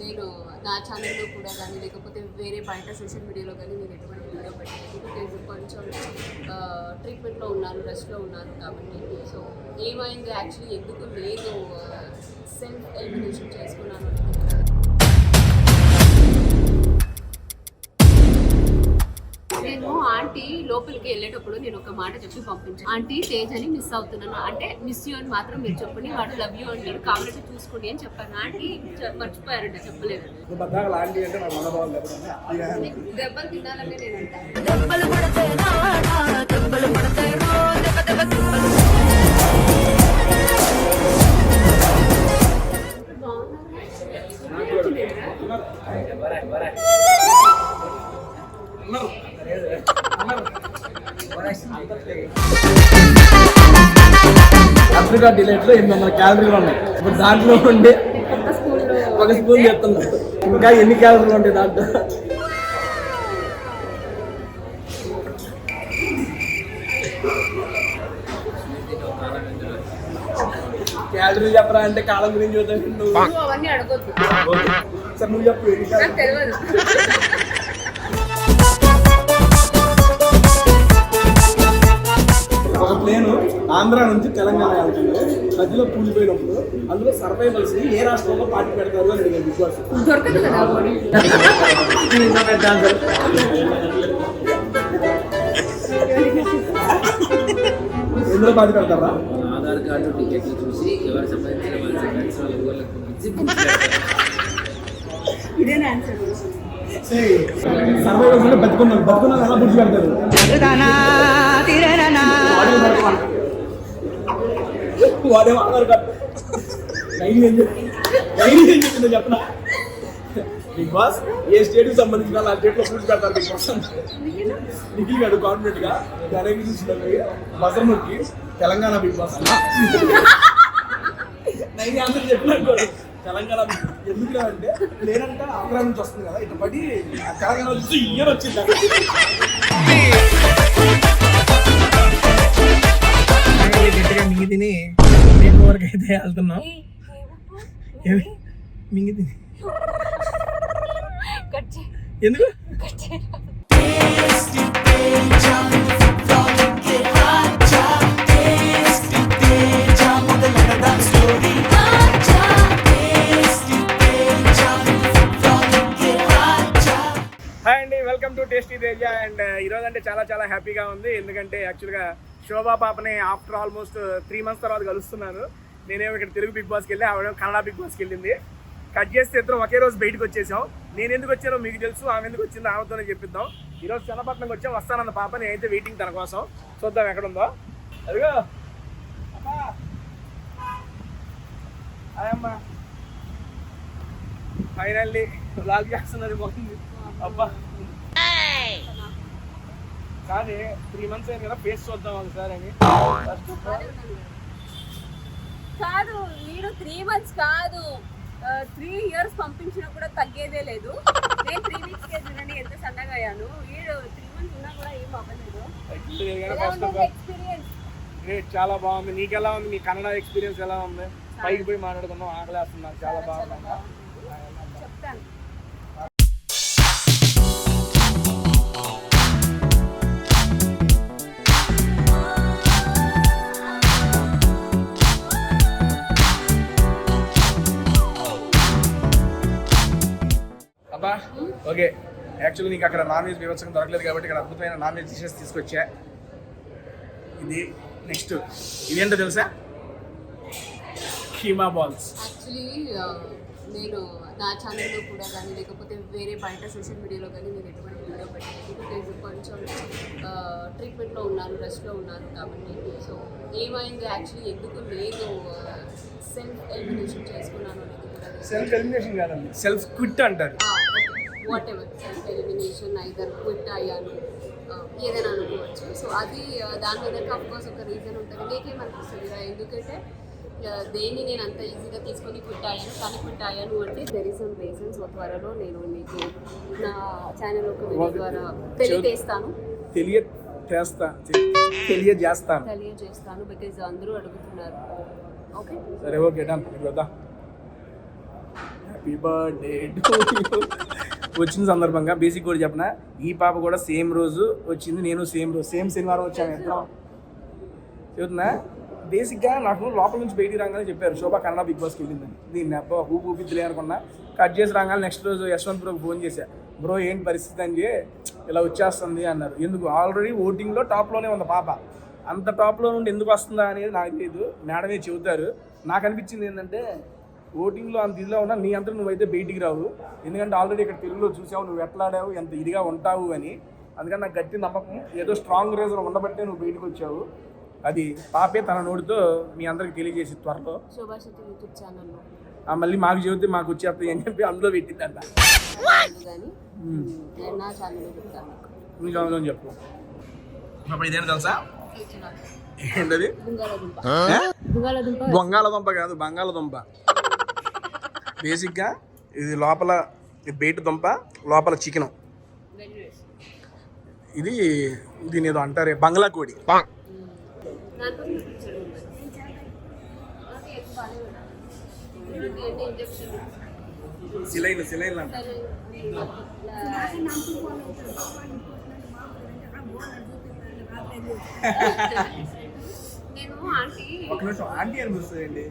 నేను నా ఛానల్లో కూడా కానీ లేకపోతే వేరే బయట సోషల్ మీడియాలో కానీ నేను ఎటువంటి వీడియో పెట్టలేదు. బికాజ్ కొంచెం ట్రీట్మెంట్లో ఉన్నాను రెస్ట్లో ఉన్నాను కాబట్టి. సో ఏమైంది? యాక్చువల్లీ ఎందుకు నేను సెల్ఫ్ ఎలిమినేషన్ చేసుకున్నాను. నేను ఆంటీ లోపలికి వెళ్ళేటప్పుడు నేను ఒక మాట చెప్పి పంపించాను ఆంటీ తేజ్ అని మిస్ అవుతున్నాను. అంటే మిస్ యూ అని మాత్రం మీరు చెప్పండి. వాడు లవ్ యూ అని నేను కాబట్టి చూసుకోండి అని చెప్పాను. ఆంటీ మర్చిపోయారంట చెప్పలేదు. దెబ్బలు తినాలని నేను అంటాను ఆఫ్రికా డిలైట్లో ఎనిమిది వందల క్యాలరీలు ఉన్నాయి. ఇప్పుడు దాంట్లో ఉండి ఒక స్పూన్ చెప్తున్నా. ఇంకా ఎన్ని క్యాలరీలు ఉంటాయి దాంట్లో? క్యాలరీ చెప్పరా అంటే కాలం గురించి సార్ నువ్వు చెప్పు తెలియదు. ప్లేన్ ఆంధ్ర నుంచి తెలంగాణ వెళ్తుంది మధ్యలో కూలిపోయినప్పుడు అందులో సర్వైవల్స్ని ఏ రాష్ట్రంలో పార్టీ పెడతారు అని అడిగాను బిగ్ బాస్ answer. ఎందులో పార్టీ పెడతారా? ఆధార్ కార్డు టికెట్లు చూసి ఎవరు సంబంధించిన వాళ్ళు సంబంధించిన వాళ్ళ ఊళ్ళకి పంపించి బుక్ ఇదేనా ఆన్సర్ సర్వైవల్స్ బతుకున్నారు బతుకున్నారు ఎలా బుద్ధి పెడతారు? వాడే ఆధార్ కార్డు డైలీ ఏం చెప్పి? డైలీ ఏం చెప్తుందో చెప్పనా? బిగ్ బాస్ ఏ స్టేట్కి సంబంధించిన వాళ్ళు ఆ స్టేట్లో ఫుడ్ పెడతారు బిగ్ బాస్ నిఖిల్ గారు కాన్ఫిడెంట్గా గనకి చూసినవి బసర్ నొక్కి Telangana Bigg Boss nine answer చెప్పినట్టు తెలంగాణ ఎందుకు అంటే లేదంటే ఆంధ్ర నుంచి వస్తుంది కదా. ఇటు పడి తెలంగాణ వచ్చి ఇయర్ వచ్చింది వెళ్తున్నాం మింగి ఎందుకు? హాయ్ అండి welcome to tasty Teja and ఈరోజు అంటే చాలా చాలా హ్యాపీగా ఉంది. ఎందుకంటే యాక్చువల్గా శోభా పాపని ఆఫ్టర్ ఆల్మోస్ట్ త్రీ మంత్స్ తర్వాత కలుస్తున్నాను నేనేమో ఇక్కడ తెలుగు బిగ్ బాస్కి వెళ్ళి ఆవిడ కన్నడ బిగ్ బాస్కి వెళ్ళింది. కట్ చేస్తే ఇద్దరం ఒకే రోజు బయటకు వచ్చేసాం. నేను ఎందుకు వచ్చానో మీకు తెలుసు ఆమె ఎందుకు వచ్చిందో ఆమెతోనే చెప్పిద్దాం. ఈరోజు చన్నపట్నంకి వచ్చాం వస్తానన్న పాప నేనైతే వెయిటింగ్ తన కోసం. చూద్దాం ఎక్కడ ఉందో. అదిగో. అమ్మా. ఫైనల్లీ లాగ్ చేస్తున్నది బాగుంది అబ్బా. కానీ త్రీ మంత్స్ అయింది కదా ఫేస్ చూద్దాం ఒకసారి అని. కాదు వీడు త్రీ మంత్స్ కాదు త్రీ ఇయర్స్ పంపించినా కూడా తగ్గేదే లేదు. నేను త్రీ వీక్స్ కే చూడండి ఎంత సన్నగా అయ్యాను. వీడు త్రీ మంత్స్ ఉన్నా కూడా ఏం అవ్వలేదు. ఎలా ఎక్స్పీరియన్స్ గ్రేట్ చాలా బాగుంది. నీకు ఎలా ఉంది? నీ కన్నడ ఎక్స్పీరియన్స్ ఎలా ఉంది? పైకి పోయి మాట్లాడుకుందాం ఆకలేస్తుంది నాకు. చాలా బాగుంది. ఓకే. యాక్చువల్లీ నీకు అక్కడ నాన్ వెజ్ వివత్సంగా దొరకలేదు కాబట్టి ఇక్కడ అద్భుతమైన నాన్ వెజ్ డిషెస్ తీసుకొచ్చా? ఇది నెక్స్ట్ ఇదేంటో తెలుసా? కీమా బాల్స్. యాక్చువల్లీ నేను నా ఛానల్లో కూడా కానీ లేకపోతే వేరే బయట సోషల్ మీడియాలో కానీ నేను ఎటువంటి వీడియో పెట్టలేదు. బికాజ్ కొంచెం ట్రీట్మెంట్లో ఉన్నాను రెస్ట్లో ఉన్నాను కాబట్టి. సో ఏమైంది? యాక్చువల్లీ ఎందుకు నేను సెల్ఫ్ ఎలిమినేషన్ చేసుకున్నాను అనేది కూడా. సెల్ఫ్ ఎలిమినేషన్ కాదండి. సెల్ఫ్ క్విట్ అంటారు whatever self elimination either quit అయ్యాను ఏదైనా అనుకోవచ్చు. సో అది ఆ, దాని వెనక అఫ్కోర్స్ ఒక రీజన్ ఉంటుంది. నీకేమనిపిస్తుంది? ఎందుకంటే దేన్ని నేను అంత ఈజీగా తీసుకొని క్విట్ అయ్యాను కానీ క్విట్ అయ్యాను అంటే there is some reason so త్వరలో నేను నీకు నా ఛానల్ ఒక వీడియో ద్వారా తెలియజేస్తాను. తెలియ చేస్తా తెలియజేస్తాను. తెలియజేస్తాను బికాజ్ అందరూ అడుగుతున్నారు. ఓకే సరే ఓకే డన్ హ్యాపీ బర్త్డే వచ్చిన సందర్భంగా బేసిక్ కూడా చెప్పిన ఈ పాప కూడా సేమ్ రోజు వచ్చింది నేను సేమ్ రోజు సేమ్ శనివారం వచ్చాను ఇద్దరం చెబుతున్నా బేసిక్గా నాకు లోపల నుంచి బయటికి రాగానే చెప్పారు శోభ కన్నడ బిగ్ బాస్కి వెళ్ళిందని. దీన్ని అబ్బా ఊపు ఊపిద్దిలే అనుకున్నా. కట్ చేసి రాగానే నెక్స్ట్ రోజు యశ్వంత్ బ్రోకి ఫోన్ చేశా. బ్రో ఏంటి పరిస్థితి అని ఇలా వచ్చేస్తుంది అన్నారు. ఎందుకు? ఆల్రెడీ ఓటింగ్లో టాప్లోనే ఉంది పాప. అంత టాప్లో నుండి ఎందుకు వస్తుందా అనేది నాకు తెలియదు మేడమే చెబుతారు. నాకు అనిపించింది ఏంటంటే ఓటింగ్లో అంత ఇదిలో ఉన్నా నీ అంతా నువ్వైతే బయటికి రావు. ఎందుకంటే ఆల్రెడీ ఇక్కడ తెలుగులో చూసావు నువ్వు ఎట్లాడావు ఎంత ఇదిగా ఉంటావు అని. అందుకని నాకు గట్టి నమ్మకం. ఏదో స్ట్రాంగ్ రీజన్ ఉండబట్టే నువ్వు బయటకు వచ్చావు. అది పాపే తన నోటితో మీ అందరికి తెలియజేసి త్వరలో. మళ్ళీ మాకు చెబితే మాకు వచ్చేస్తాయి అని చెప్పి అందులో పెట్టిందంట. కానీ నేను నా ఛానల్లో చెప్తాను నీకు. అవును చెప్పు. అప్పుడు ఇదేంటి తెలుసా? ఏంటది? బంగాళదుంప కాదు బంగాళదుంప. బేసిక్గా ఇది లోపల బయట దుంప లోపల చికెన్. ఇది దీని ఏదో అంటారే బంగ్లా కోడి. సిలైన్ సిలైన్ అంట. నేను ఆంటీ ఒక నిమిషం ఆంటీ అనిపిస్తుందండి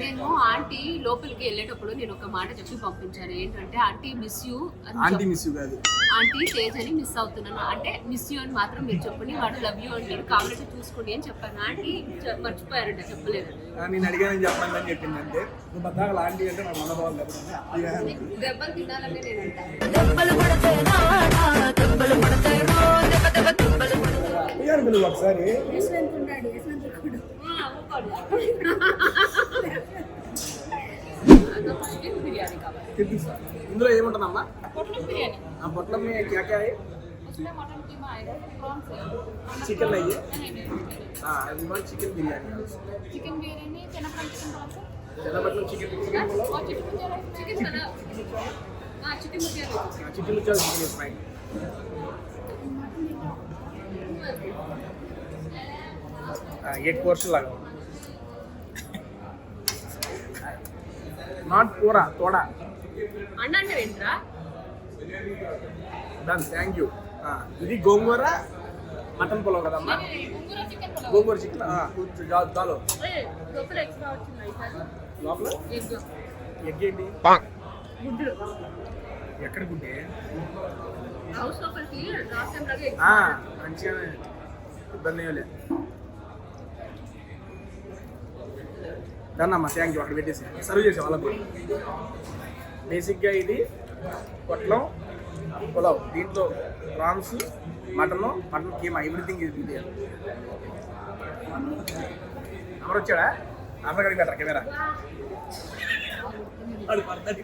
నేను ఆంటీ లోపలికి వెళ్ళేటప్పుడు నేను ఒక మాట చెప్పి పంపించాను. ఏంటంటే aunty miss you aunty miss you కాదు. ఆంటీ తేజ్ అని మిస్ అవుతున్నాను. అంటే మిస్ యూ అని మాత్రం మీరు చెప్పండి వాడు లవ్ యూ అని మీరు కావాలంటే చూసుకోండి అని చెప్పాను. ఆంటీ చె- మర్చిపోయారంట చెప్పలేదు. నేను అడిగానని చెప్పండి అని చెప్పిందంటే నువ్వు బద్దాక ఆంటీ అంటే మనబాబు కదా దెబ్బలు తినాలని నేను అంటాను అడిగాను పిల్లలు ఒకసారి అదొక చికెన్ బిర్యానీ కావాలి తెప్పిస్తా ఇందులో ఏముంటుందమ్మా పొట్లం బిర్యానీ ఆ పొట్లం మీ క్యా క్యా है उसमें मटन कीमा आएगा प्रॉन्स है चिकन नहीं है नहीं नहीं हाँ I want chicken biryani chicken biryani చెనపం chicken balls చల్లబట్లం chicken chicken chicken కదా ఆ chicken biryani chicken ముచ్చాలు chicken is fine egg portion లాగా నాట్ కూర తోడ. అన్న అంటే ఏంట్రా డన్ థ్యాంక్ యూ ఇది గోంగూర మటన్ పులావ్ కదమ్మా. గోంగూర చికెన్ ఏ లోపల ఎగ్ ఏంటి? గుడ్లు ఎక్కడ ఆ, మంచిగానే. ఇబ్బంది ఏం లేదు దాన్నమ్మా థ్యాంక్ యూ అక్కడ పెట్టేసి. సర్వ్ చేసే వాళ్ళకు బేసిక్గా ఇది పొట్లం పులావ్. దీంట్లో prawns mutton mutton keema everything ఇది బిర్యానీ అమరు వచ్చాడా? అమరు కడిగి పెట్టరా కెమెరా? వాడు పడతాడు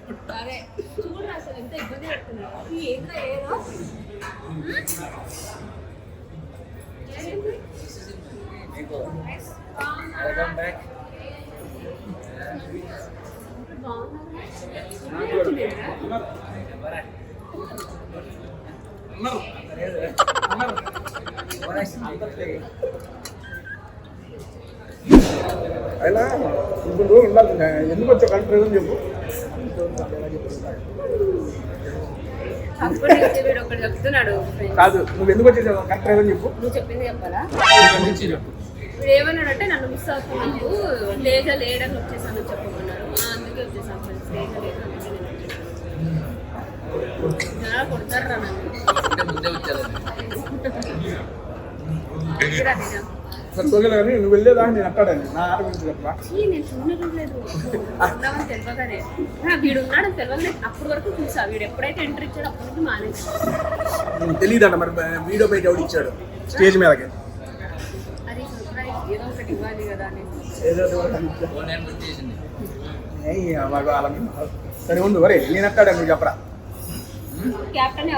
అయినా ఇప్పుడు రోజులు ఉండాలి. ఎందుకు వచ్చావు? కంట్రీ అని చెప్పు. కాదు నువ్వు ఎందుకు వచ్చేసావు? అని చెప్పు. నువ్వు చెప్పింది చెప్పాలా? వీడు ఏమన్నాడంటే నన్ను మిస్ అవుతున్నావు తేజ లేడని వచ్చేసాను చెప్పమన్నారు. ఆ, అందుకే వచ్చేసాను ఫ్రెండ్స్ జనాలు కొడతారు రా నన్ను? అంటే కానీ నువ్వు వెళ్ళేదాకా నేను అట్టాడాను నా ఆట గురించి చెప్పరా? ఈ నేను లేదు ఉన్నామని తెలియగానే వీడు ఉన్నాడని తెలియగానే అప్పటి వరకు చూసా. వీడు ఎప్పుడైతే ఎంటర్ ఇచ్చాడో అప్పటి నుంచి మానేసి. నేను తెలియదంట మరి వీడియో బయట ఎవడు ఇచ్చాడు? స్టేజ్ మీదకి అది సర్ప్రైజ్ ఏదో ఒకటి ఇవ్వాలి కదా అనేసి ఏదో ఒకటి ఇచ్చాడు. ఫోన్ హ్యాండ్ పెట్టేసింది ఏయ్, మాకు వాళ్ళ సరే ఉండు వరే నేను అట్టాడాను నువ్వు చెప్పరా? కెప్టెన్.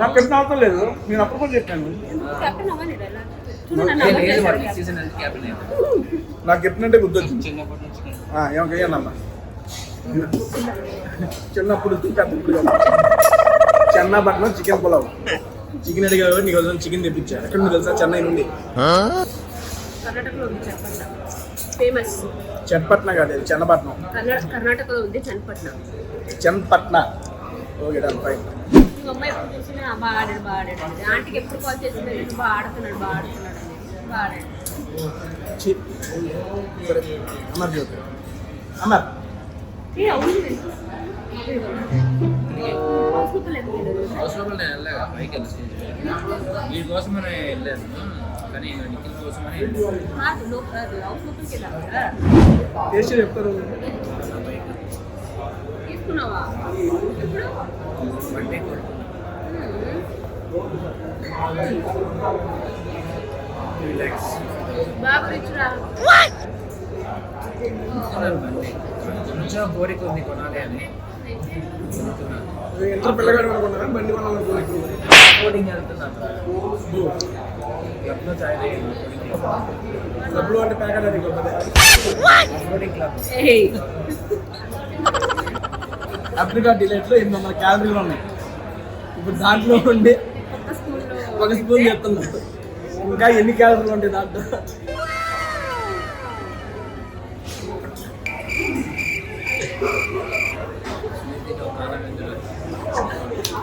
నాకు చెప్పిన అవసరం లేదు. నేను అప్పుడు కూడా చెప్పాను కెప్టెన్ నాకు చెప్పినట్టే గుర్తొచ్చింది. చిన్నప్పటి నుంచి ఏమయ్యానమ్మా చిన్నప్పుడు పెద్దప్పుడు. చెన్నపట్నం చికెన్ పులావ్. చికెన్ అడిగావు నీకు చికెన్ తెప్పించా ఎక్కడ నుండి తెలుసా? చెన్నై నుండి. కర్ణాటకలో ఉంది ఫేమస్ చెన్నపట్నం కాదు ఇది చెన్నపట్నం. కర్ణాటక కర్ణాటకలో ఉంది Channapatna Channapatna okay done fine మా అమ్మాయి ఎప్పుడు చూసినా "ఆ, బాగా ఆడాడు బాగా ఆడాడు. ఆంటీకి ఎప్పుడు కాల్ చేసి "నువ్వు బాగా ఆడుతున్నాడు బాగా ఆడుతున్నాడు బాగా ఆడాడు. అమర్ జ్యోతి ఏ అవును? అవసరం వెళ్ళాను. కానీ నిఖిల్ కోసమనే? టేస్ట్ చెప్తారు. తీసుకున్నావా. రిలాక్స్ బండి కొంచెం కోరిక ఉంది కొనాలి అని. కొనుక్కున్నాను ఎంత పిల్లగాడు అనుకున్నారా బండి కొనాలనుకున్నారు కోడింగ్ వెళ్తున్నాను క్లబ్లో జాయిన్ అయ్యాను డబ్బులు అంటే ప్యాకెట్ అది ఆఫ్రికా డిలైట్లో ఎనిమిది వందల క్యాలరీలు ఉన్నాయి. ఇప్పుడు దాంట్లో ఉండి ఒక స్పూన్ చెప్తున్నారు ఇంకా ఎన్ని క్యాలరీలు ఉంటాయి దాంట్లో?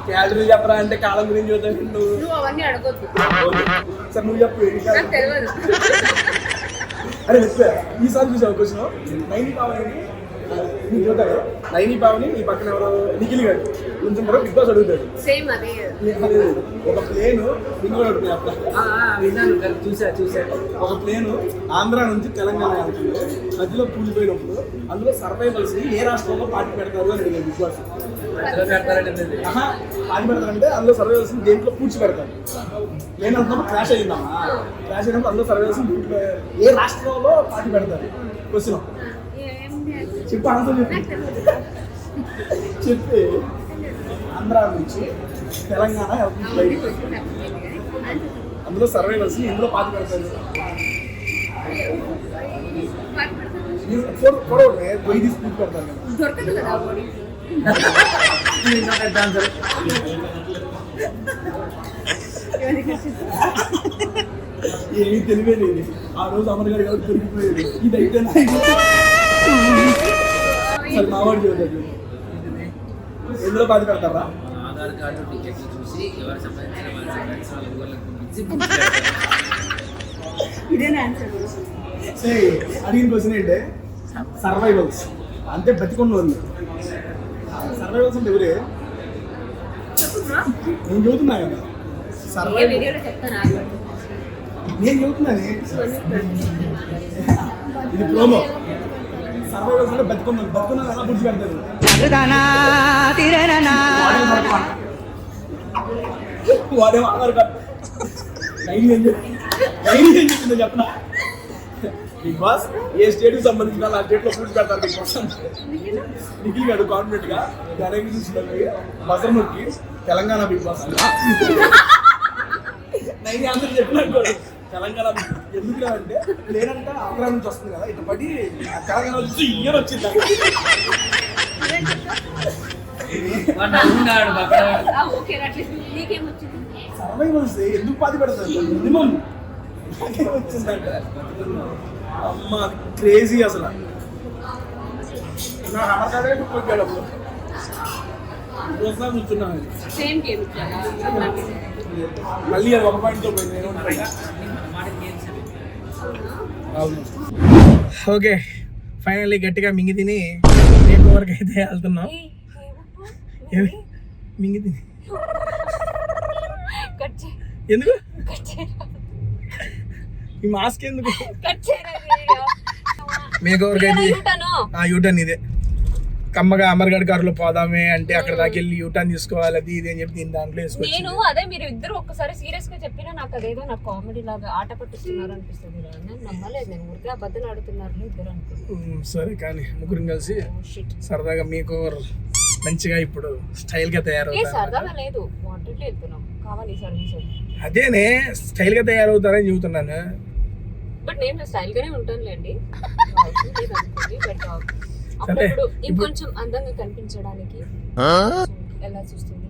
క్యాలరీలు చెప్పరా అంటే కాలం గురించి చూద్దాం నువ్వు నువ్వు అవన్నీ అడగొద్దు. సార్ నువ్వు చెప్పు నాకు? తెలియదు అరే చెప్పా ఈసారి చూసావు క్వశ్చన్? నైని పావని నీకు చూద్దాడు నైని పావని నీ పక్కన ఎవరో? నిఖిల్ గారు. కొంచెం మరో బిగ్ బాస్ అడుగుతాడు. సేమ్ అదే. ఒక ప్లేన్ విన్నాను చూసా చూసా. ఒక ప్లేన్ ఆంధ్ర నుంచి తెలంగాణ వెళ్తుంది. మధ్యలో కూలిపోయినప్పుడు అందులో సర్వైవల్స్ ఏ రాష్ట్రంలో పార్టీ పెడతారు అని అడిగాడు బిగ్ బాస్. పార్టీ పెడతారంటే అందులో సర్వైవల్స్ దేంట్లో పూడ్చి పెడతారు. నేను అంటున్నప్పుడు క్రాష్ అయ్యిందమ్మా. క్రాష్ అయినప్పుడు అందులో సర్వైవల్స్ దీంట్లో ఏ రాష్ట్రంలో పార్టీ పెడతారు? క్వశ్చన్? చెప్పు ఆన్సర్ చెప్పు. చెప్పి. ఆంధ్ర నుంచి తెలంగాణ. అందులో సర్వైవల్స్ ఇందులో పార్టీ పెడతారు పాట పెడతాను. మీరు ఫోర్ ఫోర్ అవుట్ పోయి తీసి పూర్తి పెడతారు ఏమీ తెలియలేదు ఆ రోజు అమర్ గారు కాబట్టి దొరికిపోయేది ఇది అయితే సరే మావాడు చూడదు ఎందులో పాతి పెడతారా ఆధార్ కార్డు టికెట్లు చూసి ఎవరు సంబంధించిన వాళ్ళ ఫ్రెండ్స్ వాళ్ళ ఊళ్ళకి పంపించి బుక్ చేస్తారు. ఇదేనా ఆన్సర్ సరే అడిగిన క్వశ్చన్ ఏంటంటే సర్వైవల్స్ అంటే వాళ్ళు సర్వైవల్స్ అంటే ఎవరే? నేను చదువుతున్నా కదా. సర్వైవల్ నేను చదువుతున్నానే ఇది ప్రోమో సర్వైవల్స్ అంటే బతుకున్నాను బతుకున్నాను ఎలా పుడిచి పెడతారు వాడేమో ఆధార్ కార్డ్ డైలీ ఏం ఏం చెప్పిందో చెప్పనా? బిగ్ బాస్ ఏ స్టేట్కి సంబంధించిన ఆ స్టేట్లో పూర్తి పెడతారు బిగ్ బాస్ నిఖిల్ గారు బసర్ నొక్కి Telangana Bigg Boss nine answer చెప్పినట్టు తెలంగాణ Big ఎందుకు అంటే లేనంటే ఆంధ్ర నుంచి వస్తుంది కదా. ఇటు పడి తెలంగాణ వచ్చి ఇయర్ వచ్చింది. ఎందుకు పాతి పెడతారు? మినిమం. వచ్చిందంటే అమ్మ క్రేజీ అసలు. నా కాడే కొట్టాడు అప్పుడు కూర్చున్నాను మళ్ళీ అది ఒక పాయింట్తో పోయింది నేను ఉంటాను. ఓకే ఫైనల్లీ గట్టిగా మింగి తిని టేక్ ఓవర్కి అయితే వెళ్తున్నాం ఏమి మింగి ఎందుకు? ఈ మాస్క్ ఎందుకు? మేక్ యూటర్న్ ఇదే. కమ్మగా అమర్గఢ్ కారులో పోదామే అంటే అక్కడ దాకా వెళ్ళి యూటర్న్ తీసుకోవాలి అది ఇది అని చెప్పి దీని దాంట్లో నేను అదే మీరు ఇద్దరు ఒక్కసారి సీరియస్గా చెప్పినా నాకు అదేదో నాకు కామెడీ లాగా ఆట పట్టిస్తున్నారు అనిపిస్తుంది. నమ్మలేదు నేను ఊరికే అబద్ధాలు ఆడుతున్నారు ఇద్దరు అనుకున్నాను ఉమ్, సరే కానీ ముగ్గురం కలిసి షిట్ సరదాగా మీకు మంచిగా ఇప్పుడు స్టైల్గా తయారవుతారు సరదాగా లేదు వెళ్తున్నాం. కావాలి సర్వీస్ అదేనే స్టైల్గా తయారవుతారని చెబుతున్నాను. బట్ నేను స్టైల్ గానే ఉంటానులేండి బట్ అప్పుడప్పుడు ఇంకొంచెం అందంగా కనిపించడానికి ఎలా చూస్తుంది?